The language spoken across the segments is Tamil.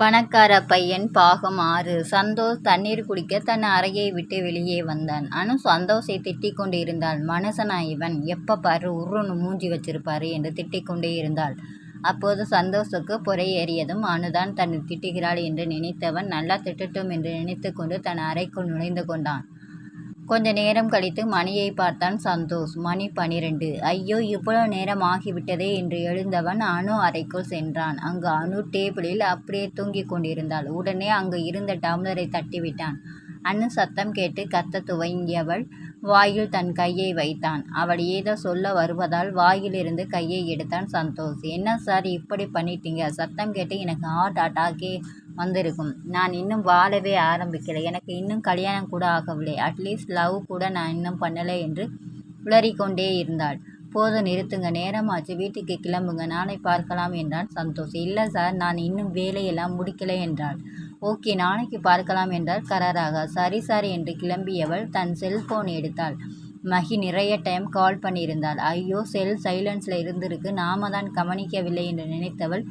பணக்கார பையன் பாகம் ஆறு. சந்தோஷ் தண்ணீர் குடிக்க தன் அறையை விட்டு வெளியே வந்தான். அனு சந்தோஷை திட்டிக் கொண்டு இருந்தாள் மனுஷனா இவன் எப்போ பாரு உருன்னு மூஞ்சி வச்சிருப்பாரு என்று திட்டிக் கொண்டே இருந்தாள். அப்போது சந்தோஷுக்கு புறை ஏறியதும் அனுதான் தன்னை திட்டுகிறாள் என்று நினைத்தவன் நல்லா திட்டட்டும் என்று நினைத்து கொண்டு தன் அறைக்குள் நுழைந்து கொண்டான். கொஞ்ச நேரம் கழித்து மணியை பார்த்தான் சந்தோஷ். மணி பனிரெண்டு. ஐயோ இவ்வளவு நேரம் ஆகிவிட்டதே என்று எழுந்தவன் அணு அறைக்குள் சென்றான். அங்கு அணு டேபிளில் அப்படியே தூங்கிக் கொண்டிருந்தாள். உடனே அங்கு இருந்த டம்ளரை தட்டிவிட்டான். அணு சத்தம் கேட்டு கத்த துவங்கியவள் வாயில் தன் கையை வைத்தான். அவள் ஏதோ சொல்ல வருவதால் வாயிலிருந்து கையை எடுத்தான் சந்தோஷ். என்ன சார் இப்படி பண்ணிட்டீங்க? சத்தம் கேட்டு எனக்கு ஹார்ட் அட்டாக்கே வந்திருக்கும். நான் இன்னும் வாழவே ஆரம்பிக்கலை. எனக்கு இன்னும் கல்யாணம் கூட ஆகவில்லை. அட்லீஸ்ட் லவ் கூட நான் இன்னும் பண்ணலை என்று உளறிக்கொண்டே இருந்தாள். போதும் நிறுத்துங்க. நேரமாச்சு. வீட்டுக்கு கிளம்புங்க. நாளை பார்க்கலாம் என்றான் சந்தோஷ். இல்லை சார் நான் இன்னும் வேலையெல்லாம் முடிக்கலை என்றாள். ஓகே. நாளைக்கு பார்க்கலாம் என்றார் கராராக. சரி சார் என்று கிளம்பியவள் தன் செல்போன் எடுத்தாள். மகி நிறைய டைம் கால் பண்ணியிருந்தாள். ஐயோ செல் சைலன்ஸில் இருந்திருக்கு. நாம தான் கவனிக்கவில்லை என்று நினைத்தவள்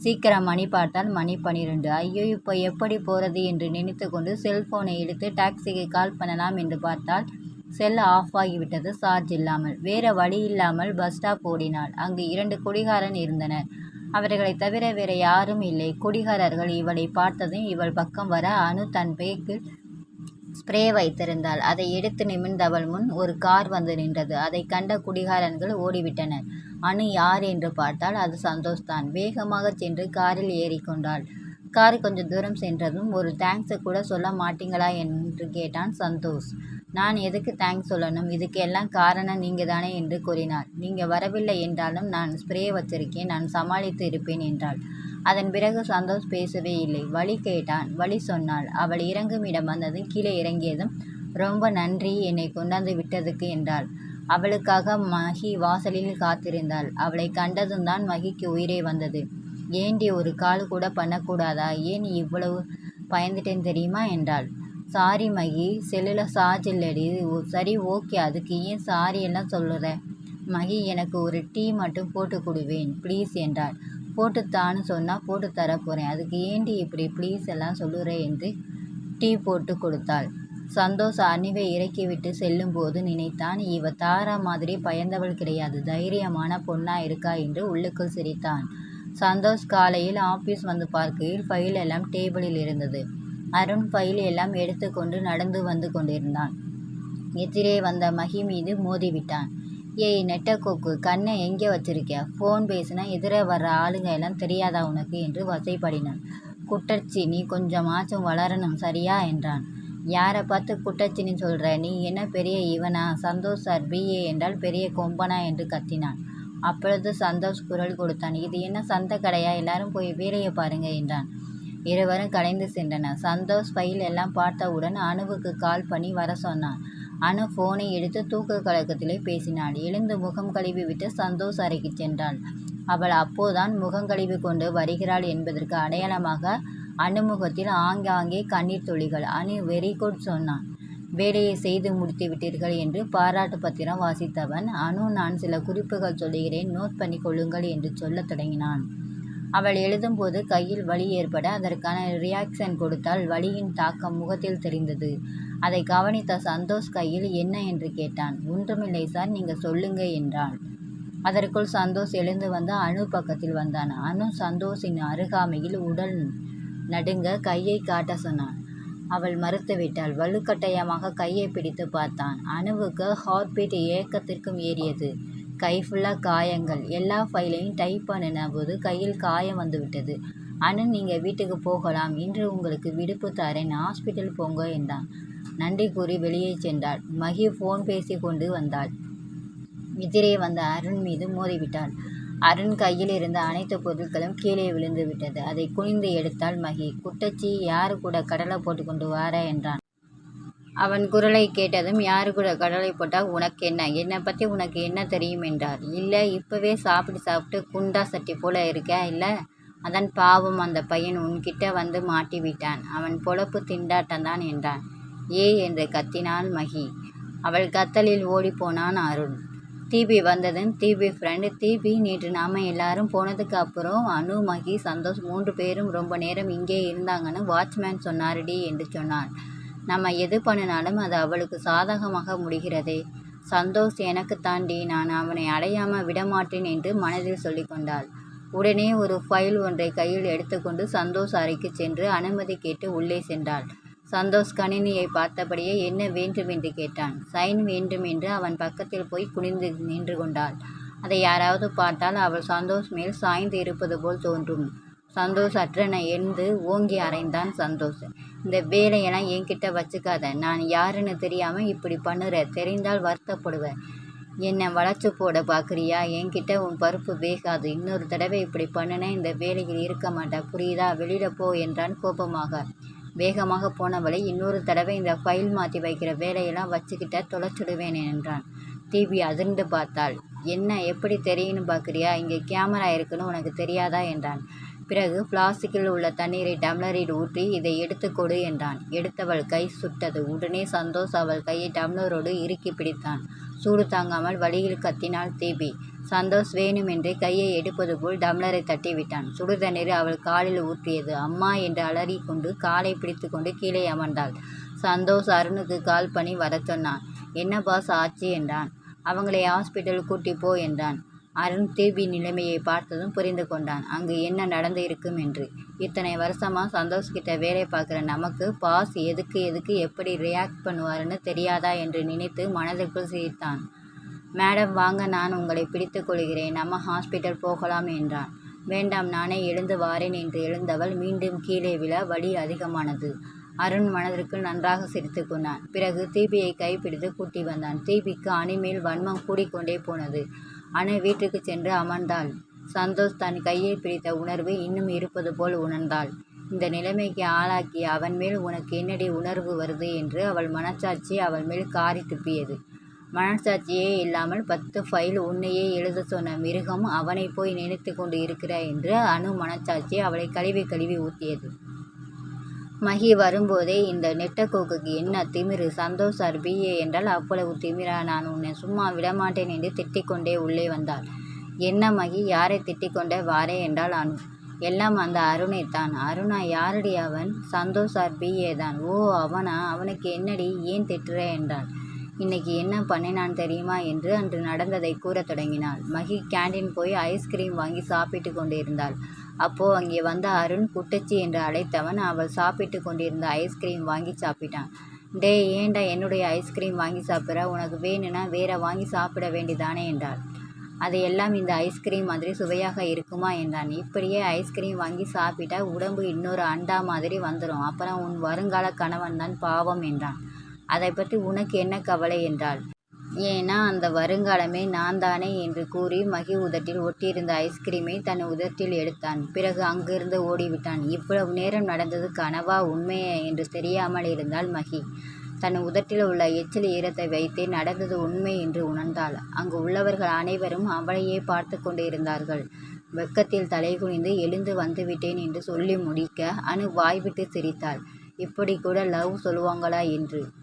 சீக்கிரம் மணி பார்த்தால் மணி பன்னிரெண்டு ஐயோ இப்போ எப்படி போகிறது என்று நினைத்து கொண்டு செல்போனை எடுத்து டாக்ஸிக்கு கால் பண்ணலாம் என்று பார்த்தால் செல் ஆஃப் ஆகிவிட்டது சார்ஜ் இல்லாமல். வேறு வழி இல்லாமல் பஸ் ஸ்டாப் ஓடினாள். அங்கு இரண்டு குடிகாரன் இருந்தனர். அவர்களை தவிர வேறு யாரும் இல்லை. குடிகாரர்கள் இவளை பார்த்ததும் இவள் பக்கம் வர அனு தன் பேக்கில் ஸ்ப்ரே வைத்திருந்தாள். அதை எடுத்து நிமிர்ந்தவள் முன் ஒரு கார் வந்து நின்றது. அதை கண்ட குடிகாரன்கள் ஓடிவிட்டனர். அனு யார்? என்று பார்த்தால் அது சந்தோஷ் தான் வேகமாக சென்று காரில் ஏறிக்கொண்டாள் கார் கொஞ்சம் தூரம் சென்றதும் ஒரு தேங்க்ஸை கூட சொல்ல மாட்டீங்களா? என்று கேட்டான் சந்தோஷ். நான் எதுக்கு தேங்க்ஸ் சொல்லணும்? இதுக்கெல்லாம் காரணம் நீங்கள் தானே என்று கூறினார் நீங்கள் வரவில்லை என்றாலும் நான் ஸ்ப்ரே வச்சிருக்கேன். நான் சமாளித்து இருப்பேன் என்றாள். அதன் பிறகு சந்தோஷ் பேசவே இல்லை. வழி கேட்டான். வழி சொன்னாள். அவள் இறங்கும் இடம் வந்ததும் கீழே இறங்கியதும் ரொம்ப நன்றி. என்னை கொண்டாந்து விட்டதுக்கு என்றாள். அவளுக்காக மகி வாசலில் காத்திருந்தாள். அவளை கண்டதும் தான் மகிக்கு உயிரே வந்தது. ஏண்டி ஒரு கால் கூட பண்ணக்கூடாதா? ஏன் இவ்வளவு பயந்துட்டேன் தெரியுமா? என்றாள். சாரி மகி. செல்லில் சார்ஜ் இல்லடி. சரி ஓகே. அதுக்கு ஏன் சாரி எல்லாம் சொல்லுற? மகி எனக்கு ஒரு டீ மட்டும் போட்டு கொடுவேன். ப்ளீஸ் என்றாள். போட்டுத்தான்னு சொன்னால் போட்டு தர போகிறேன் அதுக்கு ஏண்டி இப்படி ப்ளீஸ் எல்லாம் சொல்லுற என்று டீ போட்டு கொடுத்தாள். சந்தோஷ் அணிவை இறக்கிவிட்டு செல்லும்போது நினைத்தான் இவ தாரா மாதிரி பயந்தவள் கிடையாது. தைரியமான பொண்ணா இருக்கா? என்று உள்ளுக்குள் சிரித்தான். சந்தோஷ் காலையில் ஆஃபீஸ் வந்து பார்க்கையில் ஃபைல் எல்லாம் டேபிளில் இருந்தது. அருண் ஃபைல் எல்லாம் எடுத்துக்கொண்டு நடந்து வந்து கொண்டிருந்தான். எதிரே வந்த மகி மீது மோதிவிட்டான். ஏய் நெட்டக்கோக்கு கண்ணை எங்கே வச்சிருக்க ஃபோன் பேசினா எதிரே வர்ற ஆளுங்க எல்லாம் தெரியாதா உனக்கு? என்று வசைப்படினான். குட்டச்சி நீ கொஞ்சமாச்சும் வளரணும் சரியா? என்றான். யாரை பார்த்து குட்டச்சின்னு சொல்கிற நீ என்ன பெரிய இவனா? சந்தோஷ் சார் பிஏ என்றால் பெரிய கொம்பனா? என்று கத்தினான். அப்பொழுது சந்தோஷ் குரல் கொடுத்தான். இது என்ன சந்த கடையா? எல்லாரும் போய் வேலையை பாருங்க என்றான். இருவரும் கலைந்து சென்றனர். சந்தோஷ் பையில் எல்லாம் பார்த்தவுடன் அணுவுக்கு கால் பண்ணி வர சொன்னான். அனு ஃபோனை எடுத்து தூக்க கழகத்திலே பேசினாள். எழுந்து முகம் கழுவி விட்டு சந்தோஷ் அறைக்கு சென்றாள் அவள் அப்போதான் முகம் கழுவி கொண்டு வருகிறாள் என்பதற்கு அடையாளமாக அனுமுகத்தில் ஆங்காங்கே கண்ணீர் துளிகள். அணு வெரி குட் சொன்னான். வேலையை செய்து முடித்து விட்டீர்கள் என்று பாராட்டு பத்திரம் வாசித்தவன். அனு நான் சில குறிப்புகள் சொல்லுகிறேன். நோட் பண்ணி கொள்ளுங்கள் என்று சொல்லத் தொடங்கினான். அவள் எழுதும்போது கையில் வலி ஏற்பட அதற்கான ரியாக்ஷன் கொடுத்தால் வலியின் தாக்கம் முகத்தில் தெரிந்தது. அதை கவனித்த சந்தோஷ் கையில் என்ன என்று கேட்டான். ஒன்றுமில்லை சார் நீங்கள் சொல்லுங்க என்றான் அதற்குள் சந்தோஷ் எழுந்து வந்து அணு பக்கத்தில் வந்தான். அணு சந்தோஷின் அருகாமையில் உடல் நடுங்க கையை காட்ட சொன்னான். அவள் மறுத்துவிட்டாள். வலுக்கட்டாயமாக கையை பிடித்து பார்த்தான். அணுவுக்கு ஹார்ட் பீட் ஏக்கத்திற்கும் ஏறியது. கை ஃபுல்லாக காயங்கள். எல்லா ஃபைலையும் டைப் பண்ணின போது கையில் காயம் வந்துவிட்டது. அனு நீங்கள் வீட்டுக்கு போகலாம். இன்று உங்களுக்கு விடுப்பு தரேன். ஹாஸ்பிட்டல் போங்க என்றான். நன்றி கூறி வெளியே சென்றாள். மகி ஃபோன் பேசி கொண்டு வந்தாள். எதிரே வந்த அருண் மீது மோதிவிட்டாள் அருண் கையில் இருந்த அனைத்து பொருட்களும் கீழே விழுந்து விட்டது. அதை குனிந்து எடுத்தாள் மகி. குட்டச்சி யாரு கூட கடலை போட்டு கொண்டு வார என்றான். அவன் குரலை கேட்டதும் யாரு கூட கடலை போட்டால் உனக்கு என்ன? என்னை பற்றி உனக்கு என்ன தெரியும்? என்றார். இல்லை இப்போவே சாப்பிட்டு சாப்பிட்டு குண்டா சட்டி போல இருக்க இல்லை? அதன் பாவம் அந்த பையன் உன்கிட்ட வந்து மாட்டி விட்டான் அவன் பொழப்பு திண்டாட்டம்தான் என்றான். ஏ என்று கத்தினாள் மகி. அவள் கத்தலில் ஓடிப்போனான் அருண். தீபி வந்ததும் தீபி ஃப்ரெண்டு தீபி நேற்று நாம் எல்லாரும் போனதுக்கு அப்புறம் அனு மகி சந்தோஷ் மூன்று பேரும் ரொம்ப நேரம் இங்கே இருந்தாங்கன்னு வாட்ச்மேன் சொன்னாருடி என்று சொன்னான். நம்ம எது பண்ணினாலும் அது அவளுக்கு சாதகமாக முடிகிறதே. சந்தோஷ் எனக்கு தாண்டி நான் அவனை அடையாமல் விடமாட்டேன் என்று மனதில் சொல்லிக்கொண்டாள். உடனே ஒரு ஃபைல் ஒன்றை கையில் எடுத்துக்கொண்டு சந்தோஷ் அறைக்கு சென்று அனுமதி கேட்டு உள்ளே சென்றாள். சந்தோஷ் கணினியை பார்த்தபடியே என்ன வேண்டும் என்று கேட்டான். சைன் வேண்டும் என்று அவன் பக்கத்தில் போய் குனிந்து நின்று கொண்டாள். அதை யாராவது பார்த்தால் அவள் சந்தோஷ் மேல் சாய்ந்து இருப்பது போல் தோன்றும். சந்தோஷ் அற்றனை எழுந்து ஓங்கி அறைந்தான் சந்தோஷ். இந்த வேலையெல்லாம் என்கிட்ட வச்சுக்காத. நான் யாருன்னு தெரியாமல் இப்படி பண்ணுற. தெரிந்தால் வருத்தப்படுவேன். என்னை வளைச்சு போட பார்க்குறியா? என்கிட்ட உன் பருப்பு வேகாது. இன்னொரு தடவை இப்படி பண்ணுனா இந்த வேலையில் இருக்க மாட்டேன் புரியுதா? வெளியில் போ என்றான் கோபமாக. வேகமாக போனவளை இன்னொரு தடவை இந்த ஃபைல் மாற்றி வைக்கிற வேலையெல்லாம் வச்சுக்கிட்ட தொலைச்சிடுவேன் என்றான். டிவி அதிர்ந்து பார்த்தாள். என்ன? எப்படி தெரியும்னு பார்க்குறியா? இங்கே கேமரா இருக்குன்னு உனக்கு தெரியாதா? என்றான். பிறகு பிளாஸ்டிக்கில் உள்ள தண்ணீரை டம்ளரில் ஊற்றி இதை எடுத்து கொடு என்றான். எடுத்தவள் கை சுட்டது. உடனே சந்தோஷ் அவள் கையை டம்ளரோடு இறுக்கி பிடித்தான். சூடு தாங்காமல் வழியில் கத்தினாள் தீபி சந்தோஷ் வேணுமென்றே கையை எடுப்பது போல் டம்ளரை தட்டிவிட்டான். சுடு தண்ணீர் அவள் காலில் ஊற்றியது. அம்மா என்று அலறி கொண்டு காலை பிடித்து கொண்டு கீழே அமர்ந்தாள். சந்தோஷ் அருணுக்கு கால் பண்ணி வர சொன்னான். என்ன பாஸ் ஆச்சு என்றான். அவங்களை ஹாஸ்பிட்டல் கூட்டி போ என்றான். அருண் தீபி நிலைமையை பார்த்ததும் புரிந்து கொண்டான். அங்கு என்ன நடந்து இருக்கும் என்று. இத்தனை வருஷமா சந்தோஷ்கிட்ட வேலை பார்க்குற நமக்கு பாஸ் எதுக்கு எதுக்கு எப்படி ரியாக்ட் பண்ணுவாருன்னு தெரியாதா என்று நினைத்து மனதிற்குள் சிரித்தான். மேடம் வாங்க நான் உங்களை பிடித்து கொள்கிறேன். நம்ம ஹாஸ்பிட்டல் போகலாம் என்றான். வேண்டாம் நானே எழுந்து வாரேன் என்று எழுந்தவள் மீண்டும் கீழே விழ வலி அதிகமானது. அருண் மனதிற்குள் நன்றாக சிரித்து கொண்டான். பிறகு தீபியை கைப்பிடித்து கூட்டி வந்தான். தீபிக்கு அணிமேல் வன்மம் கூடிக்கொண்டே போனது. அணு வீட்டுக்கு சென்று அமர்ந்தாள். சந்தோஷ் தன் கையை பிடித்த உணர்வு இன்னும் இருப்பது போல் உணர்ந்தாள். இந்த நிலைமைக்கு ஆளாக்கி அவன் மேல் உனக்கு என்னடி உணர்வு வருது என்று அவள் மனசாட்சி அவள் மேல் காரி துப்பியது மனசாட்சியே இல்லாமல் பத்து ஃபைல் உன்னையே எழுத சொன்ன மிருகம் அவனை போய் நினைத்து கொண்டு இருக்கிறாய் என்று அணு மனசாட்சி அவளை கழுவி கழுவி ஊத்தியது. மகி வரும்போதே இந்த நெட்டக்கோக்குக்கு என்ன திமிரு? சந்தோஷ் சார் பிஏ என்றால் அவ்வளவு திமிரா? நான் உன்னை சும்மா விடமாட்டேன் என்று திட்டிக்கொண்டே உள்ளே வந்தாள். என்ன மகி? யாரை திட்டிக்கொண்டே வாரே என்றால் அனு. எல்லாம் அந்த அருணை தான் அருணா யாரடி அவன்? சந்தோஷ் சார் பிஏ தான். ஓ அவனா? அவனுக்கு என்னடி? ஏன் திட்டுற? என்றான் இன்னைக்கு என்ன பண்ணினான் தெரியுமா? என்று அன்று நடந்ததை கூறத் தொடங்கினாள். மகி கேண்டீன் போய் ஐஸ்கிரீம் வாங்கி சாப்பிட்டு கொண்டிருந்தாள். அப்போ அங்கே வந்த அருண் குட்டச்சி என்று அழைத்தவன் அவள் சாப்பிட்டு கொண்டிருந்த ஐஸ்கிரீம் வாங்கி சாப்பிட்டான். டே ஏண்டா என்னுடைய ஐஸ்கிரீம் வாங்கி சாப்பிட்ற? உனக்கு வேணும்னா வேற வாங்கி சாப்பிட வேண்டிதானே என்றாள். அதையெல்லாம் இந்த ஐஸ்கிரீம் மாதிரி சுவையாக இருக்குமா? என்றான். இப்படியே ஐஸ்கிரீம் வாங்கி சாப்பிட்டா உடம்பு இன்னொரு அண்டா மாதிரி வந்துடும் அப்புறம் உன் வருங்கால கணவன் தான் பாவம் என்றான். அதை பற்றி உனக்கு என்ன கவலை? என்றாள். ஏன்னா அந்த வருங்காலமே நான் தானே என்று கூறி மகி உதட்டில் ஒட்டியிருந்த ஐஸ்கிரீமை தன் உதட்டில் எடுத்தான். பிறகு அங்கிருந்து ஓடிவிட்டான். இவ்வளவு நேரம் நடந்தது கனவா உண்மையே என்று தெரியாமல் இருந்தாள் மகி. தன் உதட்டில் உள்ள எச்சில் ஈரத்தை வைத்தே நடந்தது உண்மை என்று உணர்ந்தாள். அங்கு உள்ளவர்கள் அனைவரும் அவளையே பார்த்து கொண்டிருந்தார்கள். வெக்கத்தில் தலைகுனிந்து எழுந்து வந்துவிட்டேன் என்று சொல்லி முடிக்க அனு வாய்விட்டு சிரித்தாள். இப்படி கூட லவ் சொல்லுவாங்களா? என்று.